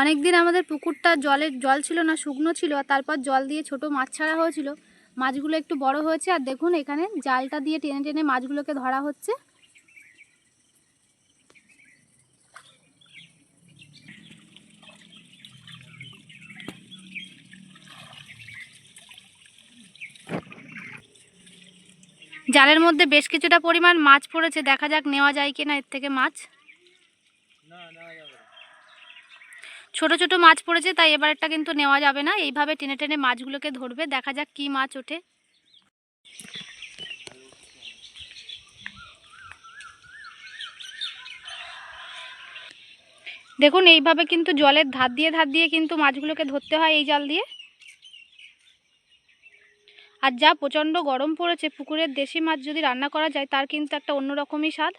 অনেক দিন আমাদের পুকুরটা জলের জল ছিল না, শুকনো ছিল, আর তারপর জল দিয়ে ছোট মাছ ছাড়া হয়েছিল। মাছগুলো একটু বড় হয়েছে, আর দেখুন এখানে জালটা দিয়ে টেনে টেনে মাছগুলোকে ধরা হচ্ছে। জালের মধ্যে বেশ কিছুটা পরিমাণ মাছ পড়েছে, দেখা যাক নেওয়া যায় কিনা এর থেকে মাছ। ছোট ছোট মাছ পড়েছে, তাই এবারটা কিন্তু নেওয়া যাবে না। এইভাবে টেনে টেনে মাছগুলোকে ধরবে, দেখা যাক কি মাছ ওঠে। দেখুন, এইভাবে কিন্তু জলের ধার দিয়ে ধার দিয়ে কিন্তু মাছগুলোকে ধরতে হয় এই জাল দিয়ে। আর যা প্রচণ্ড গরম পড়েছে, পুকুরের দেশি মাছ যদি রান্না করা যায়, তার কিন্তু একটা অন্যরকমই স্বাদ।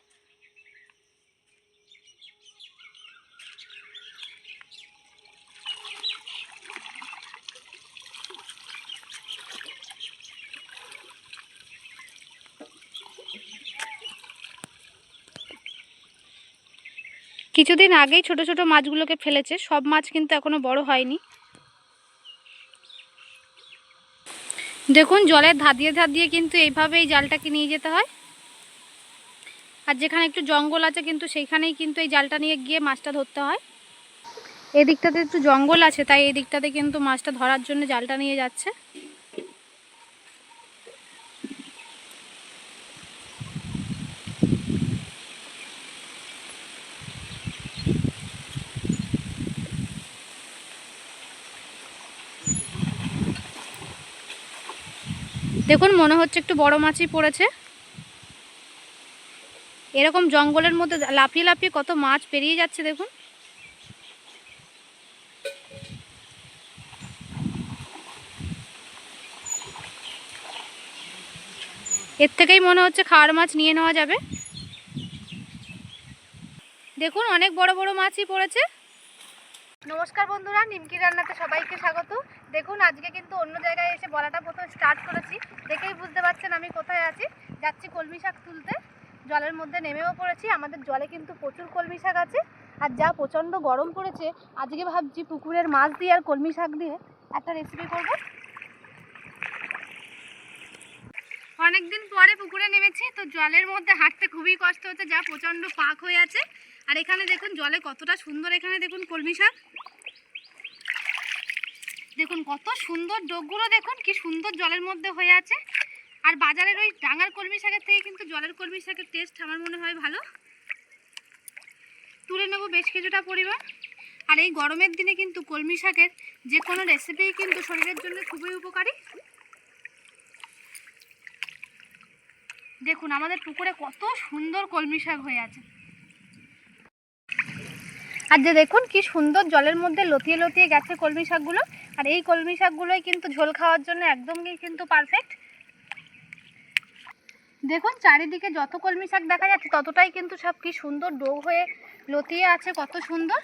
কিছুদিন আগেই ছোট ছোট মাছগুলোকে ফেলেছে। সব মাছ কিন্তু এখনও বড় হয়নি। দেখুন, জলের ধার দিয়ে কিন্তু এইভাবে এই জালটাকে নিয়ে যেতে হয়। আর যেখানে একটু জঙ্গল আছে কিন্তু সেইখানেই কিন্তু এই জালটা নিয়ে গিয়ে মাছটা ধরতে হয়। এদিকটাতে একটু জঙ্গল আছে, তাই এই দিকটাতে কিন্তু মাছটা ধরার জন্য জালটা নিয়ে যাচ্ছে। দেখুন, মনে হচ্ছে একটু বড় মাছই পড়েছে। এরকম জঙ্গলের মধ্যে লাফিয়ে লাফিয়ে কত মাছ পেরিয়ে যাচ্ছে, দেখুন। এর থেকেই মনে হচ্ছে খাওয়ার মাছ নিয়ে নেওয়া যাবে। দেখুন, অনেক বড় বড় মাছই পড়েছে। নমস্কার বন্ধুরা, নিমকি রান্নাতে সবাইকে স্বাগত। দেখুন, আজকে কিন্তু অন্য জায়গায় এসে বলাটা প্রথম স্টার্ট করেছি। দেখেই বুঝতে পারছেন আমি কোথায় আছি। যাচ্ছি কলমি শাক তুলতে। জলের মধ্যে নেমেও পড়েছি। আমাদের জলে কিন্তু প্রচুর কলমি শাক আছে। আর যা প্রচণ্ড গরম পড়েছে, আজকে ভাবছি পুকুরের মাছ দিয়ে আর কলমি শাক দিয়ে একটা রেসিপি করব। অনেকদিন পরে পুকুরে নেমেছি, তো জলের মধ্যে হাঁটতে খুবই কষ্ট হচ্ছে। যা প্রচণ্ড পাক হয়ে আছে। আর এখানে দেখুন, জলে কতটা সুন্দর এখানে দেখুন কলমি শাক। দেখুন, কত সুন্দর ডোকগুলো দেখুন, কি সুন্দর জলের মধ্যে হয়ে আছে। আর বাজারের ওই ডাঙার কলমি শাকের থেকে কিন্তু জলের কলমি শাকের টেস্ট আমার মনে হয় ভালো। তুলে নেব বেশ কিছুটা পরিমাণ। আর এই গরমের দিনে কিন্তু কলমি শাকের যে কোনো রেসিপিই কিন্তু শরীরের জন্য খুবই উপকারী। দেখুন, আমাদের পুকুরে কত সুন্দর কলমি শাক হয়ে আছে। আর যে দেখুন, কি সুন্দর জলের মধ্যে লতিয়ে লতিয়ে গেছে কলমি শাকগুলো। আর এই কলমি শাকগুলোই কিন্তু ঝোল খাওয়ার জন্য একদমই কিন্তু পারফেক্ট দেখুন, চারিদিকে যত কলমি শাক দেখা যাচ্ছে, ততটাই কিন্তু সব কি সুন্দর ডো হয়ে লতিয়ে আছে, কত সুন্দর।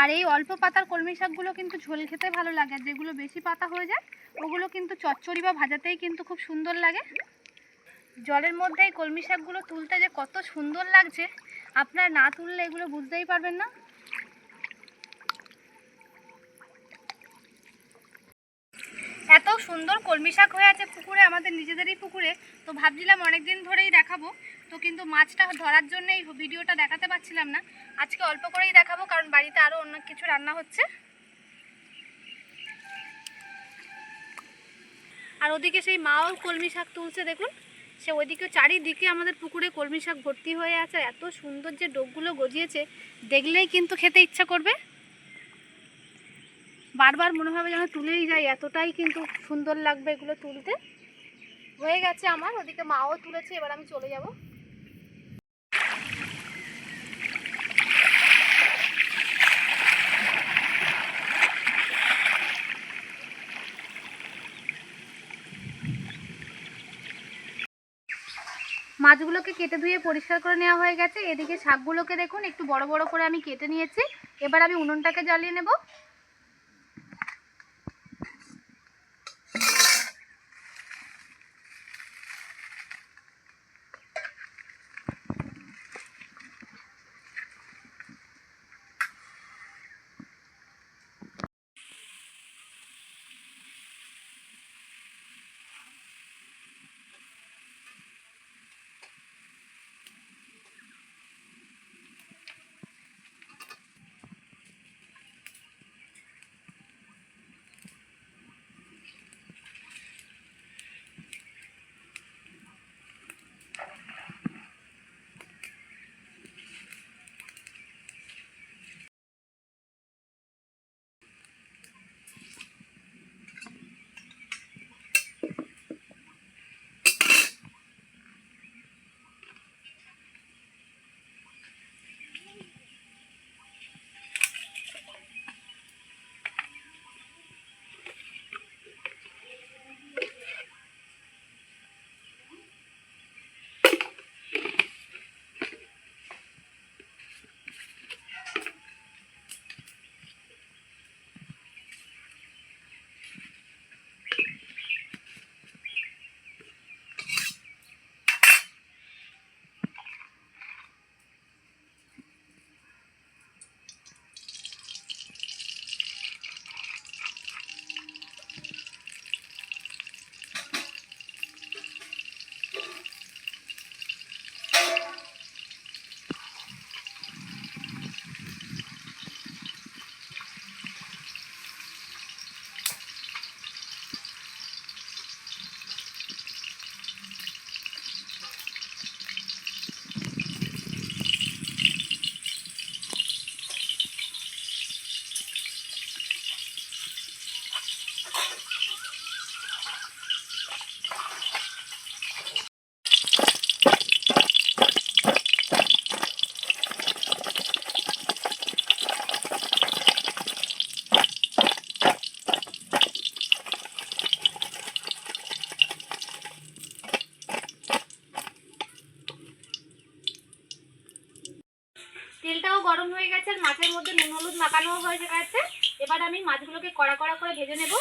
আর এই অল্প পাতার কলমি শাকগুলো কিন্তু ঝোল খেতে ভালো লাগে। যেগুলো বেশি পাতা হয়ে যায়, ওগুলো কিন্তু চচ্চড়ি বা ভাজাতেই কিন্তু খুব সুন্দর লাগে। জলের মধ্যে এই কলমি শাকগুলো তুলতে যে কত সুন্দর লাগছে, আপনার না তুললে এগুলো বুঝতেই পারবেন না। এত সুন্দর কলমি শাক হয়ে আছে পুকুরে, আমাদের নিজেদেরই পুকুরে। তো ভাবছিলাম অনেক দিন ধরেই দেখাবো। তো কিন্তু মাছটা ধরার জন্য এই ভিডিওটা দেখাতে পারছিলাম না। আজকে অল্প করেই দেখাবো, কারণ বাড়িতে আরও অন্য কিছু রান্না হচ্ছে। আর ওদিকে সেই মাও কলমি শাক তুলছে, দেখুন। সে ওইদিকে চারিদিকে আমাদের পুকুরে কলমি শাক ভর্তি হয়ে আছে। এত সুন্দর যে ডোকগুলো গজিয়েছে, দেখলেই কিন্তু খেতে ইচ্ছা করবে। বারবার মনে হবে যেন তুলেই যাই, এতটাই কিন্তু সুন্দর লাগবে এগুলো তুলতে। হয়ে গেছে আমার, ওদিকে মাও তুলেছে, এবার আমি চলে যাব। মাছগুলোকে কেটে ধুয়ে পরিষ্কার করে নেওয়া হয়ে গেছে। এদিকে শাকগুলোকে দেখুন, একটু বড় বড় করে আমি কেটে নিয়েছি। এবার আমি উনুনটাকে জ্বালিয়ে নেব। গেছে আর মাছের মধ্যে নুন হলুদ মাখানো হয়ে গেছে। এবার আমি মাছগুলোকে কড়া কড়া করে ভেজে নেব।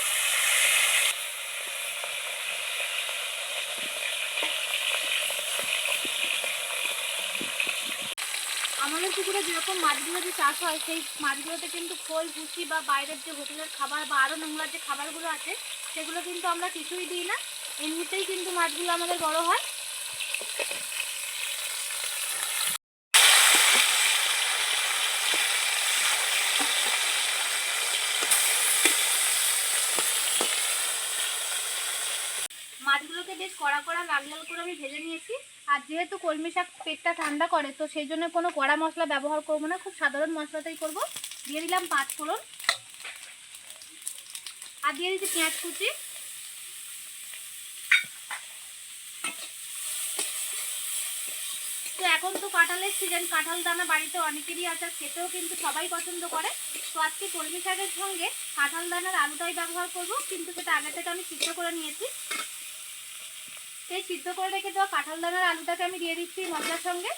আমাদের পুকুরে যেরকম মাছগুলো যে চাষ হয়, সেই মাছগুলোতে কিন্তু খোল, ভুসি বা বাইরের যে হোটেলের খাবার বা আরও নোংরা যে খাবারগুলো আছে, সেগুলো কিন্তু আমরা কিছুই দিই না। এমনিতেই কিন্তু মাছগুলো আমাদের বড় হয়। মাছগুলোকে বেশ কড়া কড়া লাল লাল করে আমি ভেজে নিয়েছি। আর যেহেতু কলমি শাক পেটটা ঠান্ডা করে, তো সেই জন্য কোনো কড়া মশলা ব্যবহার করব না, খুব সাধারণ মশলাটাই করব। দিয়ে দিলাম পাঁচ ফোড়ন। আর দিয়ে দিচ্ছি পেঁয়াজ কুচি। তো এখন তো কাঁঠালের সিজন কাঁঠাল দানা বাড়িতে অনেকেরই আছে খেতেও কিন্তু সবাই পছন্দ করে। তো আজকে কলমি শাকের সঙ্গে কাঁঠাল দানার আলুটাই ব্যবহার করব, কিন্তু সেটা আগে থেকে আমি সিদ্ধ করে নিয়েছি। সেই সিদ্ধ করে রেখে দেওয়া কাঁঠাল দানার আলুটাকে আমি দিয়ে দিচ্ছি মশলার সঙ্গে।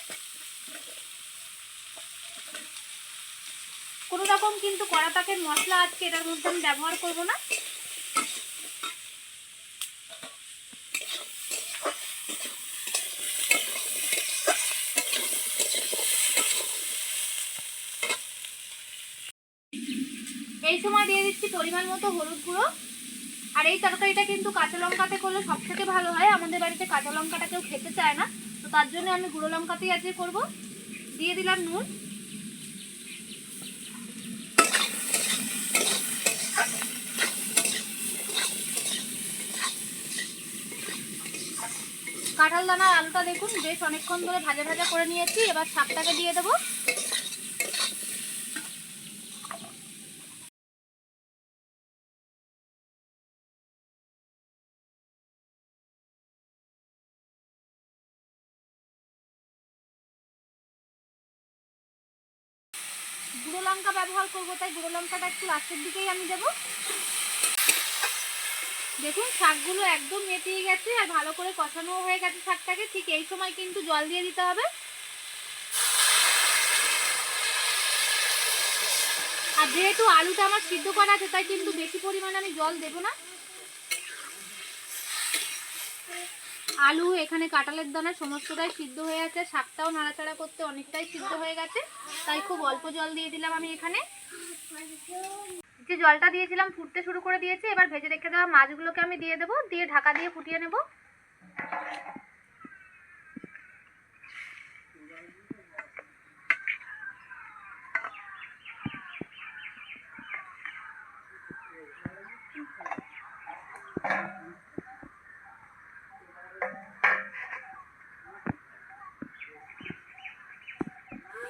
কোনো রকম কিন্তু কড়া পাকের মশলা আজকে এটার মধ্যে আমি ব্যবহার করব না। এই সময় দিয়ে দিচ্ছি পরিমাণ মতো হলুদ গুঁড়ো। আর এই তরকারিটা কিন্তু কাঁচা লঙ্কাতে করলে সব থেকে ভালো হয়। আমাদের বাড়িতে কাঁচা লঙ্কাটা কেউ খেতে চায় না। তো তার জন্য আমি গুঁড়ো লঙ্কাতেই আজকে করব। দিয়ে দিলাম নুন। কাঁঠাল দানার আলুটা দেখুন, বেশ অনেকক্ষণ ধরে ভাজা ভাজা করে নিয়েছি। এবার শাকটাকে দিয়ে দেবো গুঁড়ো লঙ্কা ব্যবহার করব, তাই গুঁড়ো লঙ্কাটা একটু লাস্টের দিকেই আমি দেবো। দেখুন, শাকগুলো একদম মেটিয়ে গেছে আর ভালো করে কষানো হয়ে গেছে শাকটাকে। ঠিক এই সময় কিন্তু জল দিয়ে দিতে হবে। আর যেহেতু আলুটা আমার সিদ্ধ করা আছে, তাই কিন্তু বেশি পরিমাণে আমি জল দেবো না। আলু, এখানে কাঁঠালের দানা সমস্তটাই সিদ্ধ হয়ে আছে। শাকটাও নাড়াচাড়া করতে অনেকটাই সিদ্ধ হয়ে গেছে, তাই খুব অল্প জল দিয়ে দিলাম আমি এখানে। যে জলটা দিয়েছিলাম ফুটতে শুরু করে দিয়েছি, এবার ভেজে রেখে দেওয়া মাছগুলোকে আমি দিয়ে দেবো, দিয়ে ঢাকা দিয়ে ফুটিয়ে নেব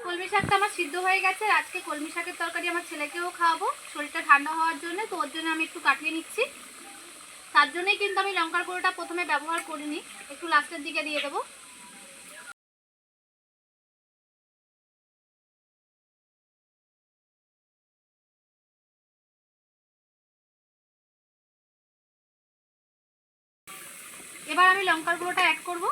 কলমি শাকটা আমার সিদ্ধ হয়ে গেছে আর আজকে কলমি শাকের তরকারি আমার ছেলেকেও খাওয়াবো। শরীরটা ঠান্ডা হওয়ার জন্য, তো ওর জন্য আমি একটু কাটিয়ে নিচ্ছি। তার জন্যই কিন্তু আমি লঙ্কার গুঁড়োটা প্রথমে ব্যবহার করিনি। একটু লাস্টের দিকে দিয়ে দেবো। এবার আমি লঙ্কার গুঁড়োটা অ্যাড করব।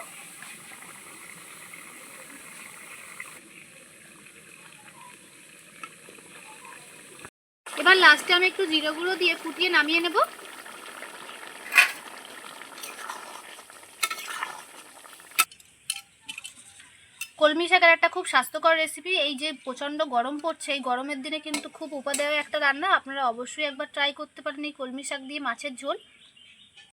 এবার লাস্টে আমি একটু জিরে গুঁড়ো দিয়ে ফুটিয়ে নামিয়ে নেব। কলমি শাকের একটা খুব স্বাস্থ্যকর রেসিপি এই যে প্রচণ্ড গরম পড়ছে, এই গরমের দিনে কিন্তু খুব উপাদেয় একটা রান্না, আপনারা অবশ্যই একবার ট্রাই করতে পারেন এই কলমি শাক দিয়ে মাছের ঝোল।